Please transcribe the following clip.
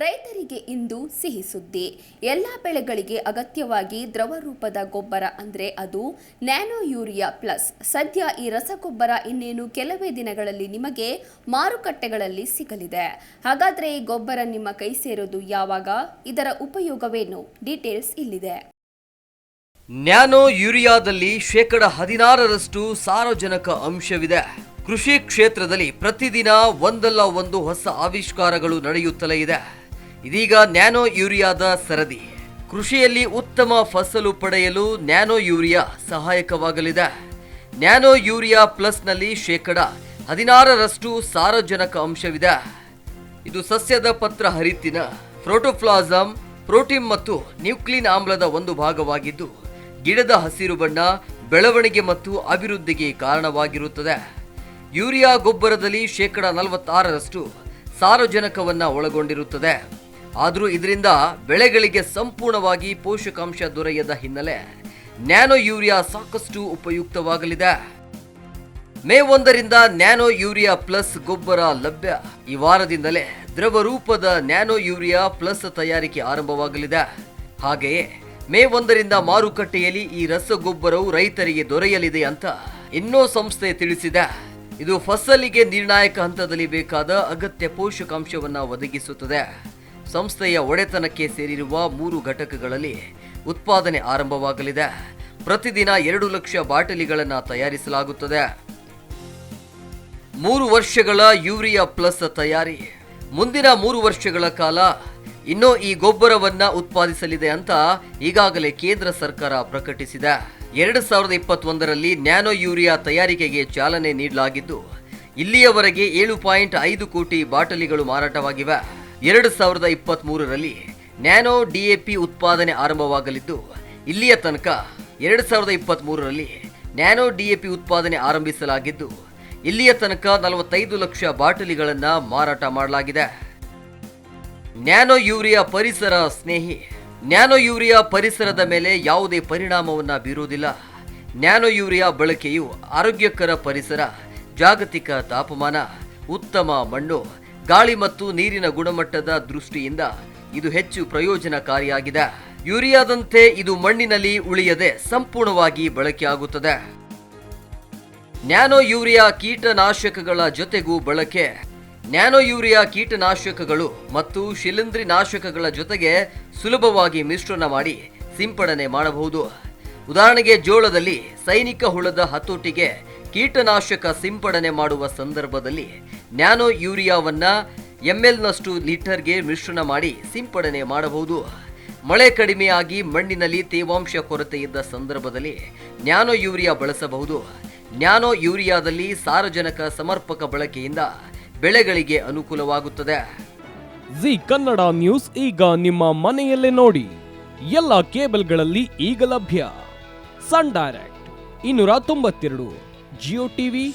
ರೈತರಿಗೆ ಇಂದು ಸಿಹಿ ಸುದ್ದಿ. ಎಲ್ಲ ಬೆಳೆಗಳಿಗೆ ಅಗತ್ಯವಾಗಿ ದ್ರವ ರೂಪದ ಗೊಬ್ಬರ ಅಂದರೆ ಅದು ನ್ಯಾನೋ ಯೂರಿಯಾ ಪ್ಲಸ್. ಸದ್ಯ ಈ ರಸಗೊಬ್ಬರ ಇನ್ನೇನು ಕೆಲವೇ ದಿನಗಳಲ್ಲಿ ನಿಮಗೆ ಮಾರುಕಟ್ಟೆಗಳಲ್ಲಿ ಸಿಗಲಿದೆ. ಹಾಗಾದರೆ ಈ ಗೊಬ್ಬರ ನಿಮ್ಮ ಕೈ ಸೇರೋದು ಯಾವಾಗ? ಇದರ ಉಪಯೋಗವೇನು? ಡೀಟೇಲ್ಸ್ ಇಲ್ಲಿದೆ. ನ್ಯಾನೋ ಯೂರಿಯಾದಲ್ಲಿ ಶೇಕಡ ಹದಿನಾರರಷ್ಟು ಸಾರಜನಕ ಅಂಶವಿದೆ. ಕೃಷಿ ಕ್ಷೇತ್ರದಲ್ಲಿ ಪ್ರತಿದಿನ ಒಂದಲ್ಲ ಒಂದು ಹೊಸ ಆವಿಷ್ಕಾರಗಳು ನಡೆಯುತ್ತಲೇ ಇದೆ. ಇದೀಗ ನ್ಯಾನೋ ಯೂರಿಯಾದ ಸರದಿ. ಕೃಷಿಯಲ್ಲಿ ಉತ್ತಮ ಫಸಲು ಪಡೆಯಲು ನ್ಯಾನೋ ಯೂರಿಯಾ ಸಹಾಯಕವಾಗಲಿದೆ. ನ್ಯಾನೋ ಯೂರಿಯಾ ಪ್ಲಸ್ನಲ್ಲಿ ಶೇಕಡ ಹದಿನಾರರಷ್ಟು ಸಾರಜನಕ ಅಂಶವಿದೆ. ಇದು ಸಸ್ಯದ ಪತ್ರ ಹರಿತ್ತಿನ ಪ್ರೋಟೋಪ್ಲಾಸಮ್ ಪ್ರೋಟೀನ್ ಮತ್ತು ನ್ಯೂಕ್ಲಿನ್ ಆಮ್ಲದ ಒಂದು ಭಾಗವಾಗಿದ್ದು, ಗಿಡದ ಹಸಿರು ಬಣ್ಣ, ಬೆಳವಣಿಗೆ ಮತ್ತು ಅಭಿವೃದ್ಧಿಗೆ ಕಾರಣವಾಗಿರುತ್ತದೆ. ಯೂರಿಯಾ ಗೊಬ್ಬರದಲ್ಲಿ ಶೇಕಡ ನಲವತ್ತಾರರಷ್ಟು ಸಾರಜನಕವನ್ನು ಒಳಗೊಂಡಿರುತ್ತದೆ. ಆದರೂ ಇದರಿಂದ ಬೆಳೆಗಳಿಗೆ ಸಂಪೂರ್ಣವಾಗಿ ಪೋಷಕಾಂಶ ದೊರೆಯದ ಹಿನ್ನೆಲೆ ನ್ಯಾನೋ ಯೂರಿಯಾ ಸಾಕಷ್ಟು ಉಪಯುಕ್ತವಾಗಲಿದೆ. ಮೇ ಒಂದರಿಂದ ನ್ಯಾನೋ ಯೂರಿಯಾ ಪ್ಲಸ್ ಗೊಬ್ಬರ ಲಭ್ಯ. ಈ ವಾರದಿಂದಲೇ ದ್ರವ ರೂಪದ ನ್ಯಾನೋ ಯೂರಿಯಾ ಪ್ಲಸ್ ತಯಾರಿಕೆ ಆರಂಭವಾಗಲಿದೆ. ಹಾಗೆಯೇ ಮೇ ಒಂದರಿಂದ ಮಾರುಕಟ್ಟೆಯಲ್ಲಿ ಈ ರಸಗೊಬ್ಬರವು ರೈತರಿಗೆ ದೊರೆಯಲಿದೆ ಅಂತ ಇನ್ನೋ ಸಂಸ್ಥೆ ತಿಳಿಸಿದೆ. ಇದು ಫಸಲಿಗೆ ನಿರ್ಣಾಯಕ ಹಂತದಲ್ಲಿ ಬೇಕಾದ ಅಗತ್ಯ ಪೋಷಕಾಂಶವನ್ನು ಒದಗಿಸುತ್ತದೆ. ಸಂಸ್ಥೆಯ ಒಡೆತನಕ್ಕೆ ಸೇರಿರುವ ಮೂರು ಘಟಕಗಳಲ್ಲಿ ಉತ್ಪಾದನೆ ಆರಂಭವಾಗಲಿದೆ. ಪ್ರತಿದಿನ ಎರಡು ಲಕ್ಷ ಬಾಟಲಿಗಳನ್ನು ತಯಾರಿಸಲಾಗುತ್ತದೆ. ಮೂರು ವರ್ಷಗಳ ಯೂರಿಯಾ ಪ್ಲಸ್ ತಯಾರಿ. ಮುಂದಿನ ಮೂರು ವರ್ಷಗಳ ಕಾಲ ಇನ್ನೂ ಈ ಗೊಬ್ಬರವನ್ನ ಉತ್ಪಾದಿಸಲಿದೆ ಅಂತ ಈಗಾಗಲೇ ಕೇಂದ್ರ ಸರ್ಕಾರ ಪ್ರಕಟಿಸಿದೆ. ಎರಡು ಸಾವಿರದ ಇಪ್ಪತ್ತೊಂದರಲ್ಲಿ ನ್ಯಾನೋ ಯೂರಿಯಾ ತಯಾರಿಕೆಗೆ ಚಾಲನೆ ನೀಡಲಾಗಿದ್ದು, ಇಲ್ಲಿಯವರೆಗೆ ಏಳು ಪಾಯಿಂಟ್ ಐದು ಕೋಟಿ ಬಾಟಲಿಗಳು ಮಾರಾಟವಾಗಿವೆ. ಎರಡು ಸಾವಿರದ ಇಪ್ಪತ್ತ್ ಮೂರರಲ್ಲಿ ನ್ಯಾನೋ ಡಿಎಪಿ ಉತ್ಪಾದನೆ ಆರಂಭವಾಗಲಿದ್ದು, ಇಲ್ಲಿಯ ತನಕ ಎರಡು ಸಾವಿರದ ಇಪ್ಪತ್ತ್ ಮೂರರಲ್ಲಿ ನ್ಯಾನೋ ಡಿಎಪಿ ಉತ್ಪಾದನೆ ಆರಂಭಿಸಲಾಗಿದ್ದು, ಇಲ್ಲಿಯ ತನಕ ನಲವತ್ತೈದು ಲಕ್ಷ ಬಾಟಲಿಗಳನ್ನು ಮಾರಾಟ ಮಾಡಲಾಗಿದೆ. ನ್ಯಾನೋ ಯೂರಿಯಾ ಪರಿಸರ ಸ್ನೇಹಿ, ನ್ಯಾನೋ ಯೂರಿಯಾ ಪರಿಸರದ ಮೇಲೆ ಯಾವುದೇ ಪರಿಣಾಮವನ್ನು ಬೀರುವುದಿಲ್ಲ. ನ್ಯಾನೋ ಯೂರಿಯಾ ಬಳಕೆಯು ಆರೋಗ್ಯಕರ ಪರಿಸರ, ಜಾಗತಿಕ ತಾಪಮಾನ, ಉತ್ತಮ ಮಣ್ಣು ಗಾಳಿ ಮತ್ತು ನೀರಿನ ಗುಣಮಟ್ಟದ ದೃಷ್ಟಿಯಿಂದ ಇದು ಹೆಚ್ಚು ಪ್ರಯೋಜನಕಾರಿಯಾಗಿದೆ. ಯೂರಿಯಾದಂತೆ ಇದು ಮಣ್ಣಿನಲ್ಲಿ ಉಳಿಯದೆ ಸಂಪೂರ್ಣವಾಗಿ ಬಳಕೆಯಾಗುತ್ತದೆ ನ್ಯಾನೋ ಯೂರಿಯಾ ಕೀಟನಾಶಕಗಳ ಜೊತೆಗೂ ಬಳಕೆ. ನ್ಯಾನೋ ಯೂರಿಯಾ ಕೀಟನಾಶಕಗಳು ಮತ್ತು ಶಿಲೀಂಧ್ರಿ ನಾಶಕಗಳ ಜೊತೆಗೆ ಸುಲಭವಾಗಿ ಮಿಶ್ರಣ ಮಾಡಿ ಸಿಂಪಡಣೆ ಮಾಡಬಹುದು. ಉದಾಹರಣೆಗೆ ಜೋಳದಲ್ಲಿ ಸೈನಿಕ ಹುಳದ ಹತೋಟಿಗೆ ಕೀಟನಾಶಕ ಸಿಂಪಡಣೆ ಮಾಡುವ ಸಂದರ್ಭದಲ್ಲಿ ನ್ಯಾನೋ ಯೂರಿಯಾವನ್ನ ಎಂಎಲ್ನಷ್ಟು ಲೀಟರ್ಗೆ ಮಿಶ್ರಣ ಮಾಡಿ ಸಿಂಪಡಣೆ ಮಾಡಬಹುದು. ಮಳೆ ಕಡಿಮೆಯಾಗಿ ಮಣ್ಣಿನಲ್ಲಿ ತೇವಾಂಶ ಕೊರತೆ ಇದ್ದ ಸಂದರ್ಭದಲ್ಲಿ ನ್ಯಾನೋ ಯೂರಿಯಾ ಬಳಸಬಹುದು. ನ್ಯಾನೋ ಯೂರಿಯಾದಲ್ಲಿ ಸಾರಜನಕ ಸಮರ್ಪಕ ಬಳಕೆಯಿಂದ ಬೆಳೆಗಳಿಗೆ ಅನುಕೂಲವಾಗುತ್ತದೆ. ಜಿ ಕನ್ನಡ ನ್ಯೂಸ್ ಈಗ ನಿಮ್ಮ ಮನೆಯಲ್ಲೇ ನೋಡಿ. ಎಲ್ಲ ಕೇಬಲ್ಗಳಲ್ಲಿ ಈಗ ಲಭ್ಯ. ಸನ್ ಡೈರೆಕ್ಟ್ ಇನ್ನೂರ ತೊಂಬತ್ತೆರಡು, ಜಿಯೋ ಟಿವಿ